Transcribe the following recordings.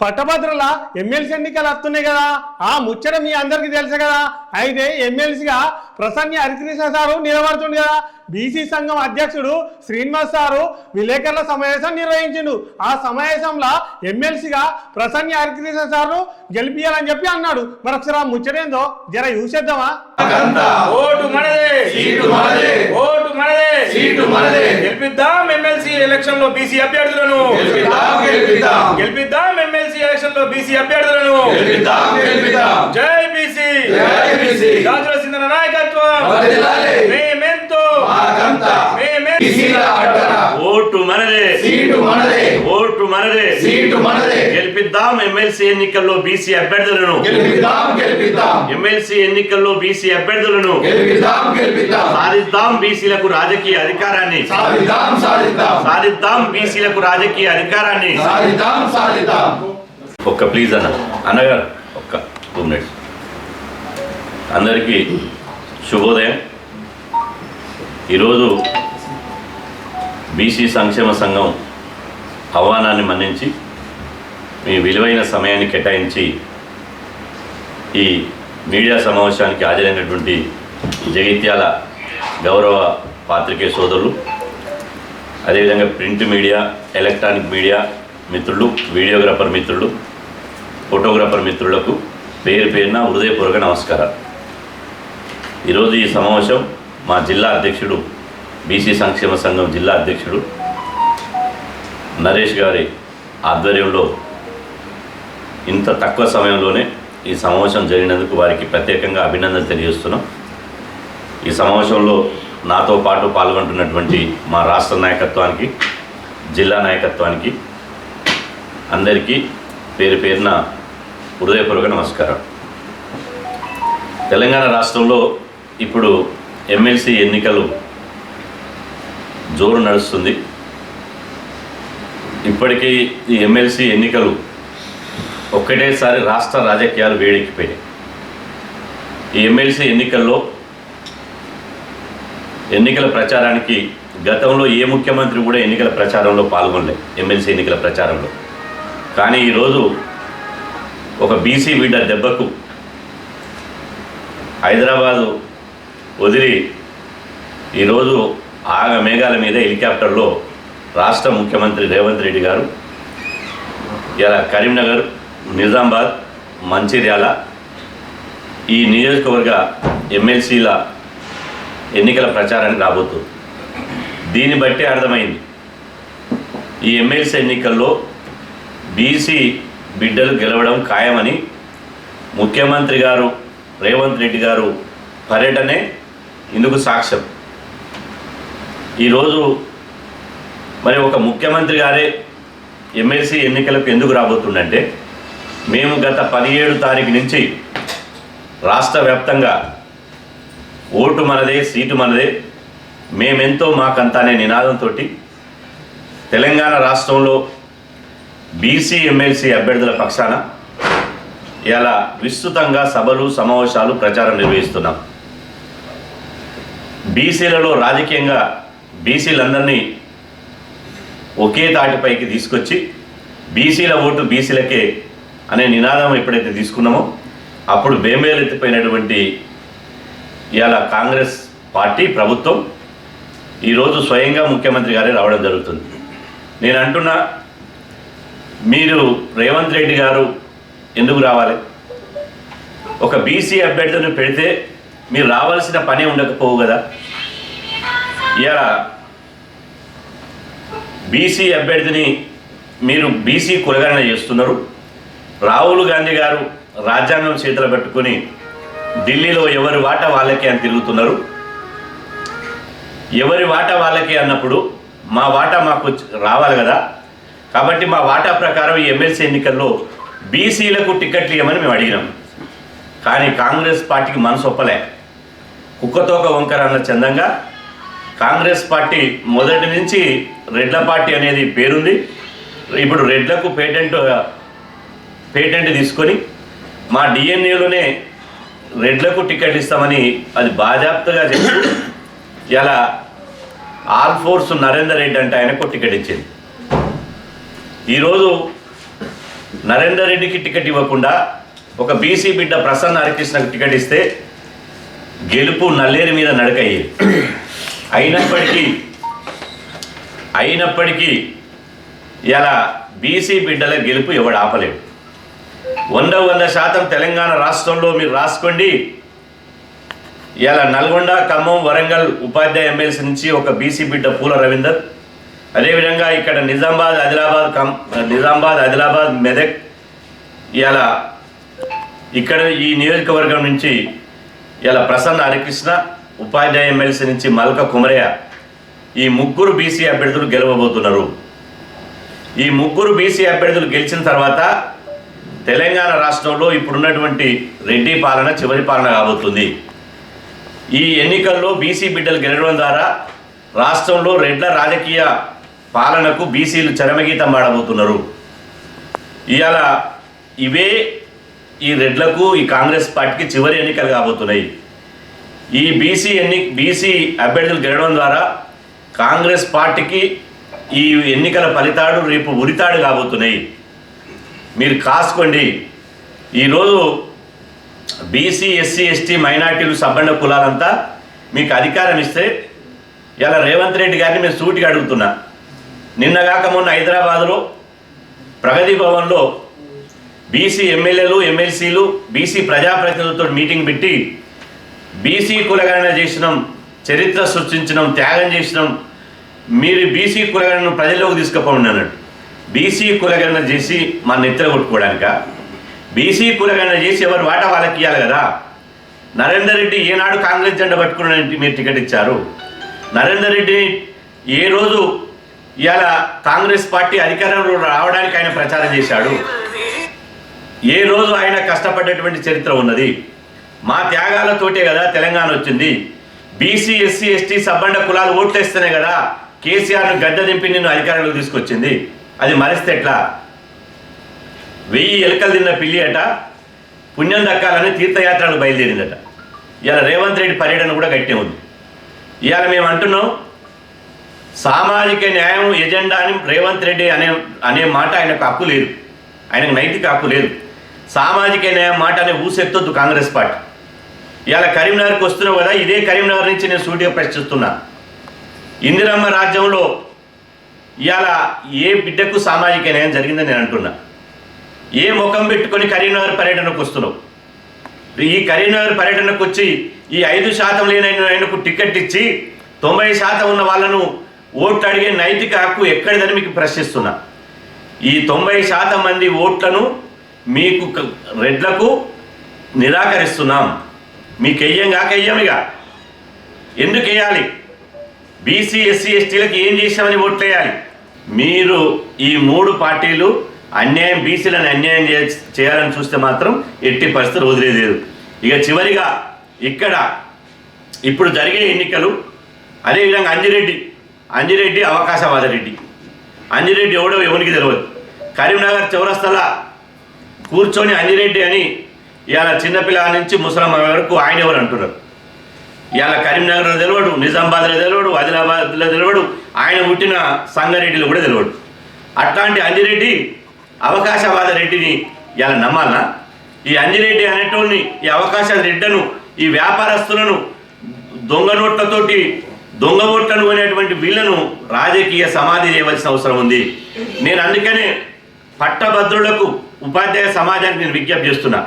పట్టభద్రుల ఎమ్మెల్సీ ఎన్నికలు వస్తున్నాయి కదా. ఆ ముచ్చట మీ అందరికీ తెలుసు కదా. అయితే ఎమ్మెల్సీగా ప్రసన్న హరికృష్ణ సారు నిలబడుతుంది కదా. బీసీ సంఘం అధ్యక్షుడు శ్రీనివాస్ సారు విలేకరుల సమావేశం నిర్వహించిండు. ఆ సమావేశంలో ఎమ్మెల్సీగా ప్రసన్న హరికృష్ణ సారు గెలిపియాలని చెప్పి అన్నాడు. మరి ఒకసారి ఆ ముచ్చటేందో జర చూసేద్దామా? ఓటు మనదే. సీటు మనదే. ఓటు మనదే. సీటు మనదే. గెలిపిద్దాం ఎమ్మెల్సీ ఎలక్షన్లో బీసీ అభ్యర్థులను. గెలిపిద్దాం గెలిపిద్దాం. గెలిపిద్దాం ఎమ్మెల్సీ ఎలక్షన్లో బీసీ అభ్యర్థులను. గెలిపిద్దాం గెలిపిద్దాం. జై బీసీ. జై బీసీ. గాజుల సింధన నాయకత్వం. మేమెంతో ఓటు మనదే. సీటు మనదే. ఓటు మనదే. సీటు మనదే. గెలిపిద్దాం ఎమ్మెల్సీ ఎన్నికల్లో బీసీ అభ్యర్థులను. గెలిపిద్దాం గెలిపిద్దాం. ఎమ్మెల్సీ ఎన్నికల్లో బీసీ అభ్యర్థులను. గెలిపిద్దాం గెలిపిద్దాం. సాధిద్దాం బీసీలకు రాజకీయ అధికారాన్ని. సాధిద్దాం సాధిద్దాం. సాధిద్దాం బీసీలకు రాజకీయ అధికారాన్ని. సాధిద్దాం సాధిద్దాం. ఒక్క ప్లీజ్ అన్న. అన్నగారు ఒక్క టూ మినిట్స్. అందరికీ శుభోదయం. ఈరోజు బీసీ సంక్షేమ సంఘం ఆహ్వానాన్ని మన్నించి మీ విలువైన సమయాన్ని కేటాయించి ఈ మీడియా సమావేశానికి హాజరైనటువంటి జగిత్యాల గౌరవ పాత్రికే సోదరులు అదేవిధంగా ప్రింట్ మీడియా ఎలక్ట్రానిక్ మీడియా మిత్రులు వీడియోగ్రాఫర్ మిత్రులు ఫోటోగ్రాఫర్ మిత్రులకు పేరు పేరున హృదయపూర్వక నమస్కారాలు. ఈరోజు ఈ సమావేశం మా జిల్లా అధ్యక్షుడు బీసీ సంక్షేమ సంఘం జిల్లా అధ్యక్షుడు నరేష్ గారి ఆధ్వర్యంలో ఇంత తక్కువ సమయంలోనే ఈ సమావేశం జరిగినందుకు వారికి ప్రత్యేకంగా అభినందనలు తెలియజేస్తున్నాం. ఈ సమావేశంలో నాతో పాటు పాల్గొంటున్నటువంటి మా రాష్ట్ర నాయకత్వానికి జిల్లా నాయకత్వానికి అందరికీ పేరు పేరున హృదయపూర్వక నమస్కారం. తెలంగాణ రాష్ట్రంలో ఇప్పుడు ఎమ్మెల్సీ ఎన్నికలు జోరు నడుస్తుంది. ఇప్పటికీ ఈ ఎమ్మెల్సీ ఎన్నికలు ఒక్కటేసారి రాష్ట్ర రాజకీయాలు వేడెక్కిపోయాయి ఈ ఎమ్మెల్సీ ఎన్నికల్లో ఎన్నికల ప్రచారానికి గతంలో ఏ ముఖ్యమంత్రి కూడా ఎన్నికల ప్రచారంలో పాల్గొనలే ఎమ్మెల్సీ ఎన్నికల ప్రచారంలో. కానీ ఈరోజు ఒక బీసీ బిడ్డ దెబ్బకు హైదరాబాదు వదిలి ఈరోజు ఆగ మేఘాల మీద హెలికాప్టర్లో రాష్ట్ర ముఖ్యమంత్రి రేవంత్ రెడ్డి గారు ఇలా కరీంనగర్ నిజామాబాద్ మంచిర్యాల ఈ నియోజకవర్గ ఎమ్మెల్సీల ఎన్నికల ప్రచారానికి రాబోతుంది. దీన్ని బట్టి అర్థమైంది. ఈ ఎమ్మెల్సీ ఎన్నికల్లో బీసీ బిడ్డలు గెలవడం ఖాయమని ముఖ్యమంత్రి గారు రేవంత్ రెడ్డి గారు పర్యటనే ఇందుకు సాక్ష్యం. ఈరోజు మరి ఒక ముఖ్యమంత్రి గారే ఎమ్మెల్సీ ఎన్నికలకు ఎందుకు రాబోతుందంటే మేము గత పదిహేడు తారీఖు నుంచి రాష్ట్ర వ్యాప్తంగా ఓటు మనదే సీటు మనదే మేమెంతో మాకంతానే నినాదంతో తెలంగాణ రాష్ట్రంలో బీసీ ఎమ్మెల్సీ అభ్యర్థుల పక్షాన ఇలా విస్తృతంగా సభలు సమావేశాలు ప్రచారం నిర్వహిస్తున్నాం. బీసీలలో రాజకీయంగా బీసీలందరినీ ఒకే తాటిపైకి తీసుకొచ్చి బీసీల ఓటు బీసీలకే అనే నినాదం ఎప్పుడైతే తీసుకున్నామో అప్పుడు బేమేలెత్తిపోయినటువంటి ఇవాళ కాంగ్రెస్ పార్టీ ప్రభుత్వం ఈరోజు స్వయంగా ముఖ్యమంత్రి గారే రావడం జరుగుతుంది. నేను అంటున్నా మీరు రేవంత్ రెడ్డి గారు ఎందుకు రావాలి? ఒక బీసీ అభ్యర్థిని పెడితే మీరు రావాల్సిన పని ఉండకపోవు కదా? ఇలా బీసీ అభ్యర్థిని మీరు బీసీ కులగణన చేస్తున్నారు. రాహుల్ గాంధీ గారు రాజ్యాంగం చేతులు పెట్టుకొని ఢిల్లీలో ఎవరి వాట వాళ్ళకే అని తిరుగుతున్నారు. ఎవరి వాటా వాళ్ళకే అన్నప్పుడు మా వాటా మాకు రావాలి కదా? కాబట్టి మా వాటా ప్రకారం ఈ ఎమ్మెల్సీ ఎన్నికల్లో బీసీలకు టికెట్లు ఇవ్వమని మేము అడిగినాం. కానీ కాంగ్రెస్ పార్టీకి మనసు ఒప్పలే. కుక్కతోక వంకర అన్న చందంగా కాంగ్రెస్ పార్టీ మొదటి నుంచి రెడ్ల పార్టీ అనేది పేరుంది. ఇప్పుడు రెడ్లకు పేటెంట్ పేటెంట్ తీసుకొని మా డిఎన్ఏలోనే రెడ్లకు టికెట్ ఇస్తామని అది బాజాప్తగా చెప్పి ఇలా ఆల్ ఫోర్స్ నరేందర్ రెడ్డి అంటే ఆయనకు టికెట్ ఇచ్చింది. ఈరోజు నరేందర్ రెడ్డికి టికెట్ ఇవ్వకుండా ఒక బీసీ బిడ్డ ప్రసన్న హరికృష్ణకు టికెట్ ఇస్తే గెలుపు నల్లేరు మీద నడకయ్యేది అయినప్పటికీ అయినప్పటికీ ఇలా బీసీ బిడ్డల గెలుపు ఎవడు ఆపలేడు. వంద వంద శాతం తెలంగాణ రాష్ట్రంలో మీరు రాసుకోండి. ఇలా నల్గొండ ఖమ్మం వరంగల్ ఉపాధ్యాయ ఎమ్మెల్సీ నుంచి ఒక బీసీ బిడ్డ పూల రవీందర్ అదేవిధంగా ఇక్కడ నిజామాబాద్ ఆదిలాబాద్ కం నిజామాబాద్ ఆదిలాబాద్ మెదక్ ఇలా ఇక్కడ ఈ నియోజకవర్గం నుంచి ఇలా ప్రసన్న హరికృష్ణ ఉపాధ్యాయ ఎమ్మెల్సీ నుంచి మల్క కుమరయ్య ఈ ముగ్గురు బీసీ అభ్యర్థులు గెలవబోతున్నారు. ఈ ముగ్గురు బీసీ అభ్యర్థులు గెలిచిన తర్వాత తెలంగాణ రాష్ట్రంలో ఇప్పుడున్నటువంటి రెడ్డి పాలన చివరి పాలన కాబోతుంది. ఈ ఎన్నికల్లో బీసీ బిడ్డలు గెలవడం ద్వారా రాష్ట్రంలో రెడ్ల రాజకీయ పాలనకు బీసీలు చరమగీతం పాడబోతున్నారు ఇవాళ ఇవే ఈ రెడ్లకు ఈ కాంగ్రెస్ పార్టీకి చివరి ఎన్నికలు కాబోతున్నాయి. ఈ బీసీ ఎన్ని బీసీ అభ్యర్థులు గెలవడం ద్వారా కాంగ్రెస్ పార్టీకి ఈ ఎన్నికల ఫలితాడు రేపు ఉరితాడు కాబోతున్నాయి. మీరు కాసుకోండి. ఈరోజు బీసీ ఎస్సీ ఎస్టీ మైనార్టీలు సబ్బండ కులాలంతా మీకు అధికారం ఇస్తే ఇలా రేవంత్ రెడ్డి గారిని మేము సూటిగా అడుగుతున్నా. నిన్నగాక మొన్న హైదరాబాద్లో ప్రగతి భవన్లో బీసీ ఎమ్మెల్యేలు ఎమ్మెల్సీలు బీసీ ప్రజాప్రతినిధులతో మీటింగ్ పెట్టి బీసీ కులగణన చేసినాం చరిత్ర సృష్టించినాం త్యాగం చేసినాం. మీరు బీసీ కులగణను ప్రజల్లోకి తీసుకుపోండి అన్నట్టు బీసీ కులగణన చేసి మా నెత్తర కొట్టుకోవడానిక? బీసీ కులగణన చేసి ఎవరు వాటా వాళ్ళకి ఇవ్వాలి కదా? నరేందర్ రెడ్డి ఏనాడు కాంగ్రెస్ జెండా పట్టుకున్నానికి మీరు టికెట్ ఇచ్చారు. నరేందర్ రెడ్డిని ఏ రోజు ఇవాళ కాంగ్రెస్ పార్టీ అధికారంలో రావడానికి ఆయన ప్రచారం చేశాడు. ఏ రోజు ఆయన కష్టపడ్డటువంటి చరిత్ర ఉన్నది? మా త్యాగాలతోటే కదా తెలంగాణ వచ్చింది. బీసీ ఎస్సీ ఎస్టీ సబ్బండ కులాలు ఓట్లేస్తేనే కదా కేసీఆర్ను గడ్డ దింపి నిన్ను అధికారంలోకి తీసుకొచ్చింది. అది మరిస్తే ఎట్లా? వెయ్యి ఎలుకలు తిన్న పిల్లి అట పుణ్యం దక్కాలని తీర్థయాత్రలకు బయలుదేరిందట. ఇవాళ రేవంత్ రెడ్డి పర్యటన కూడా గట్టే ఉంది. ఇవాళ మేము అంటున్నాం సామాజిక న్యాయం ఎజెండా అని రేవంత్ రెడ్డి అనే అనే మాట ఆయనకు హక్కు లేదు. ఆయనకు నైతిక హక్కు లేదు. సామాజిక న్యాయం మాట అనే ఊసెత్తొద్దు కాంగ్రెస్ పార్టీ. ఇవాళ కరీంనగర్కి వస్తున్నావు కదా ఇదే కరీంనగర్ నుంచి నేను సూటిగా ప్రశ్నిస్తున్నా. ఇందిరమ్మ రాజ్యంలో ఇవాళ ఏ బిడ్డకు సామాజిక న్యాయం జరిగిందని నేను అంటున్నా. ఏ ముఖం పెట్టుకొని కరీంనగర్ పర్యటనకు వస్తున్నావు? ఈ కరీంనగర్ పర్యటనకు వచ్చి ఈ ఐదు శాతం లేని ఆయనకు టికెట్ ఇచ్చి తొంభై శాతం ఉన్న వాళ్ళను ఓట్లు అడిగే నైతిక హక్కు ఎక్కడిదని మీకు ప్రశ్నిస్తున్నా. ఈ తొంభై శాతం మంది ఓట్లను మీకు రెడ్లకు నిరాకరిస్తున్నాం. మీకు వెయ్యం కాక వెయ్యం ఇక. ఎందుకు వేయాలి బీసీ ఎస్సీ ఎస్టీలకు ఏం చేసామని ఓట్లు వేయాలి మీరు ఈ మూడు పార్టీలు అన్యాయం బీసీలను అన్యాయం చేయాలని చూస్తే మాత్రం ఎట్టి పరిస్థితులు వదిలేదు ఇక చివరిగా ఇక్కడ ఇప్పుడు జరిగే ఎన్నికలు అదేవిధంగా అంజిరెడ్డి అంజిరెడ్డి అవకాశవాద రెడ్డి అంజిరెడ్డి ఎవడో ఎవరికి తెలియదు కరీంనగర్ చౌరస్తలా కూర్చొని అంజిరెడ్డి అని ఇవాళ చిన్నపిల్ల నుంచి ముసలమ్మ వరకు ఆయన ఎవరు అంటున్నారు? ఇవాళ కరీంనగర్లో తెలియడు నిజామాబాద్లో తెలియడు ఆదిలాబాద్లో తెలియడు ఆయన పుట్టిన సంగారెడ్డిలో కూడా తెలియడు అట్లాంటి అంజిరెడ్డి అవకాశవాద రెడ్డిని ఇలా నమ్మాలనా ఈ అంజిరెడ్డి అనేటోడిని ఈ అవకాశ రెడ్డను ఈ వ్యాపారస్తులను దొంగ నోట్లతోటి దొంగ అనేటువంటి బిల్లును రాజకీయ సమాధి చేయవలసిన అవసరం ఉంది. నేను అందుకనే పట్టభద్రులకు ఉపాధ్యాయ సమాజానికి నేను విజ్ఞప్తి చేస్తున్నా.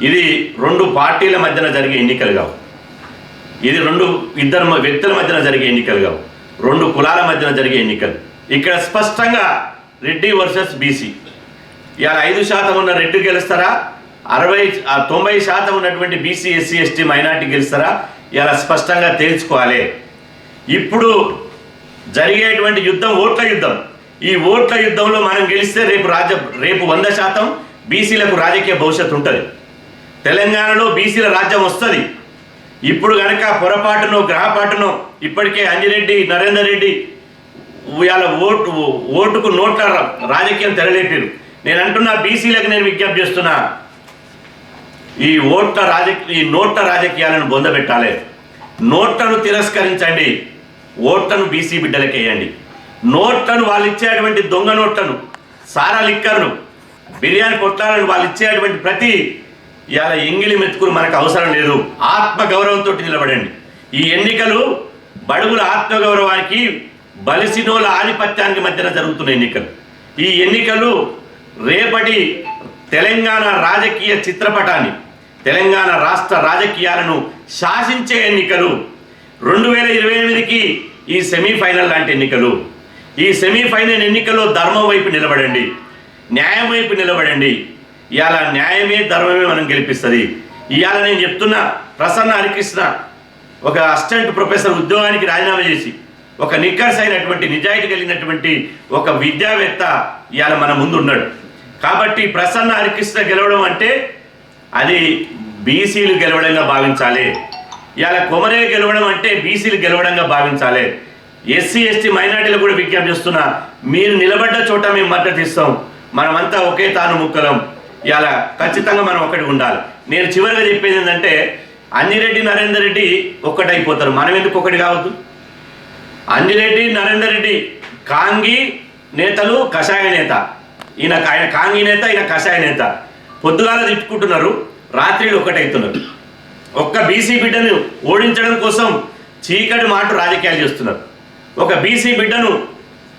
ఇది రెండు పార్టీల మధ్యన జరిగే ఎన్నికలు కావు. ఇది రెండు ఇద్దరు వ్యక్తుల మధ్యన జరిగే ఎన్నికలు కావు. రెండు కులాల మధ్యన జరిగే ఎన్నికలు. ఇక్కడ స్పష్టంగా రెడ్డి వర్సెస్ బీసీ. ఇవాళ ఐదు శాతం ఉన్న రెడ్డి గెలుస్తారా? అరవై తొంభై శాతం ఉన్నటువంటి బీసీ ఎస్సీ ఎస్టీ మైనార్టీ గెలుస్తారా? ఇలా స్పష్టంగా తేల్చుకోవాలి. ఇప్పుడు జరిగేటువంటి యుద్ధం ఓట్ల యుద్ధం. ఈ ఓట్ల యుద్ధంలో మనం గెలిస్తే రేపు రాజ రేపు వంద శాతం బీసీలకు రాజకీయ భవిష్యత్తు ఉంటుంది. తెలంగాణలో బీసీల రాజ్యం వస్తుంది. ఇప్పుడు కనుక పొరపాటునో గ్రహపాటునో ఇప్పటికే అంజిరెడ్డి నరేందర్ రెడ్డి ఇవాళ ఓటు ఓటుకు నోట్ల రాజకీయం తెరలేపారు. నేను అంటున్నా బీసీలకు నేను విజ్ఞప్తి చేస్తున్నా. ఈ ఓట్ల రాజకీయ ఈ నోట్ల రాజకీయాలను బొందబెట్టాలి. నోట్లను తిరస్కరించండి. ఓట్లను బీసీ బిడ్డలకేయండి నోట్లను వాళ్ళు ఇచ్చేటువంటి దొంగ నోట్లను సారా లిక్కర్ను బిర్యానీ పొట్లాలను వాళ్ళు ఇచ్చేటువంటి ప్రతి ఇవాళ ఎంగిలి మెతుకులు మనకు అవసరం లేదు. ఆత్మ గౌరవంతో నిలబడండి. ఈ ఎన్నికలు బడుగుల ఆత్మగౌరవానికి బలిసినోల ఆధిపత్యానికి మధ్యన జరుగుతున్న ఎన్నికలు. ఈ ఎన్నికలు రేపటి తెలంగాణ రాజకీయ చిత్రపటాన్ని తెలంగాణ రాష్ట్ర రాజకీయాలను శాసించే ఎన్నికలు. రెండు వేల ఇరవై ఎనిమిదికి ఈ సెమీఫైనల్ లాంటి ఎన్నికలు. ఈ సెమీఫైనల్ ఎన్నికల్లో ధర్మం వైపు నిలబడండి. న్యాయం వైపు నిలబడండి. ఇవాళ న్యాయమే ధర్మమే మనం గెలిపిస్తుంది. ఇవాళ నేను చెప్తున్నా ప్రసన్న హరికృష్ణ ఒక అసిస్టెంట్ ప్రొఫెసర్ ఉద్యోగానికి రాజీనామా చేసి ఒక నిక్కర్స్ అయినటువంటి నిజాయితీ కలిగినటువంటి ఒక విద్యావేత్త ఇవాళ మన ముందు ఉన్నాడు కాబట్టి ప్రసన్న హరికృష్ణ గెలవడం అంటే అది బీసీలు గెలవడంగా భావించాలి. ఇవాళ కొమరే గెలవడం అంటే బీసీలు గెలవడంగా భావించాలి. ఎస్సీ ఎస్టీ మైనార్టీలు కూడా విజ్ఞప్తి చేస్తున్నా మీరు నిలబడ్డ చోట మేము మద్దతు ఇస్తాం. మనమంతా ఒకే తాను ముక్కలం. ఇలా ఖచ్చితంగా మనం ఒకటి ఉండాలి. నేను చివరిగా చెప్పేది ఏంటంటే అంజిరెడ్డి నరేందర్ రెడ్డి ఒక్కటైపోతారు. మనం ఎందుకు ఒకటి కావద్దు? అంజిరెడ్డి నరేందర్ రెడ్డి కాంగి నేతలు కషాయ నేత. ఈయన ఆయన కాంగి నేత ఈయన కషాయ నేత. పొద్దుగాల తిట్టుకుంటున్నారు రాత్రిలు ఒకటవుతున్నారు ఒక్క బీసీ బిడ్డను ఓడించడం కోసం చీకటి మాట రాజకీయాలు చేస్తున్నారు. ఒక బీసీ బిడ్డను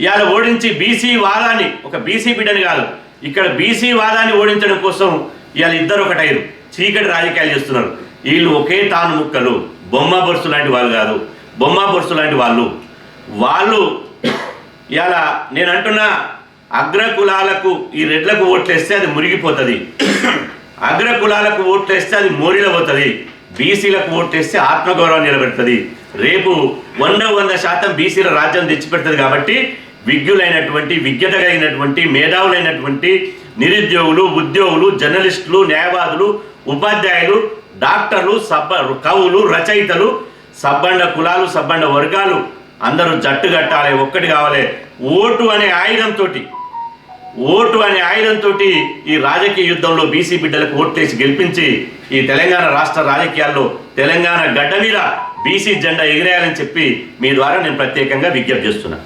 ఇవాళ ఓడించి బీసీ వాదాన్ని ఒక బీసీ బిడ్డని కాదు ఇక్కడ బీసీ వాదాన్ని ఓడించడం కోసం ఇవాళ ఇద్దరు ఒకటైరు చీకటి రాజకీయాలు చేస్తున్నారు. వీళ్ళు ఒకే తాను ముక్కలు బొమ్మ బొరుసు లాంటి వాళ్ళు కాదు. బొమ్మ బొరుసు లాంటి వాళ్ళు. వాళ్ళు ఇవాళ నేను అంటున్నా అగ్ర కులాలకు ఈ రెడ్లకు ఓట్లేస్తే అది మురిగిపోతుంది. అగ్ర కులాలకు ఓట్లేస్తే అది మోరిలో పోతుంది బీసీలకు ఓట్లేస్తే ఆత్మగౌరవం నిలబెడుతుంది. రేపు వంద వంద శాతం బీసీల రాజ్యం తెచ్చిపెడుతుంది కాబట్టి విజ్ఞులైనటువంటి విజ్ఞత కలిగినటువంటి మేధావులైనటువంటి నిరుద్యోగులు ఉద్యోగులు జర్నలిస్టులు న్యాయవాదులు ఉపాధ్యాయులు డాక్టర్లు సబ్బ కవులు రచయితలు సబ్బండ కులాలు సబ్బండ వర్గాలు అందరూ జట్టు కట్టాలి ఒక్కటి కావాలి. ఓటు అనే ఆయుధంతో ఓటు అనే ఆయుధంతో ఈ రాజకీయ యుద్ధంలో బీసీ బిడ్డలకు ఓట్లేసి గెలిపించి ఈ తెలంగాణ రాష్ట్ర రాజకీయాల్లో తెలంగాణ గడ్డ మీద బీసీ జెండా ఎగిరేయాలని చెప్పి మీ ద్వారా నేను ప్రత్యేకంగా విజ్ఞప్తి చేస్తున్నాను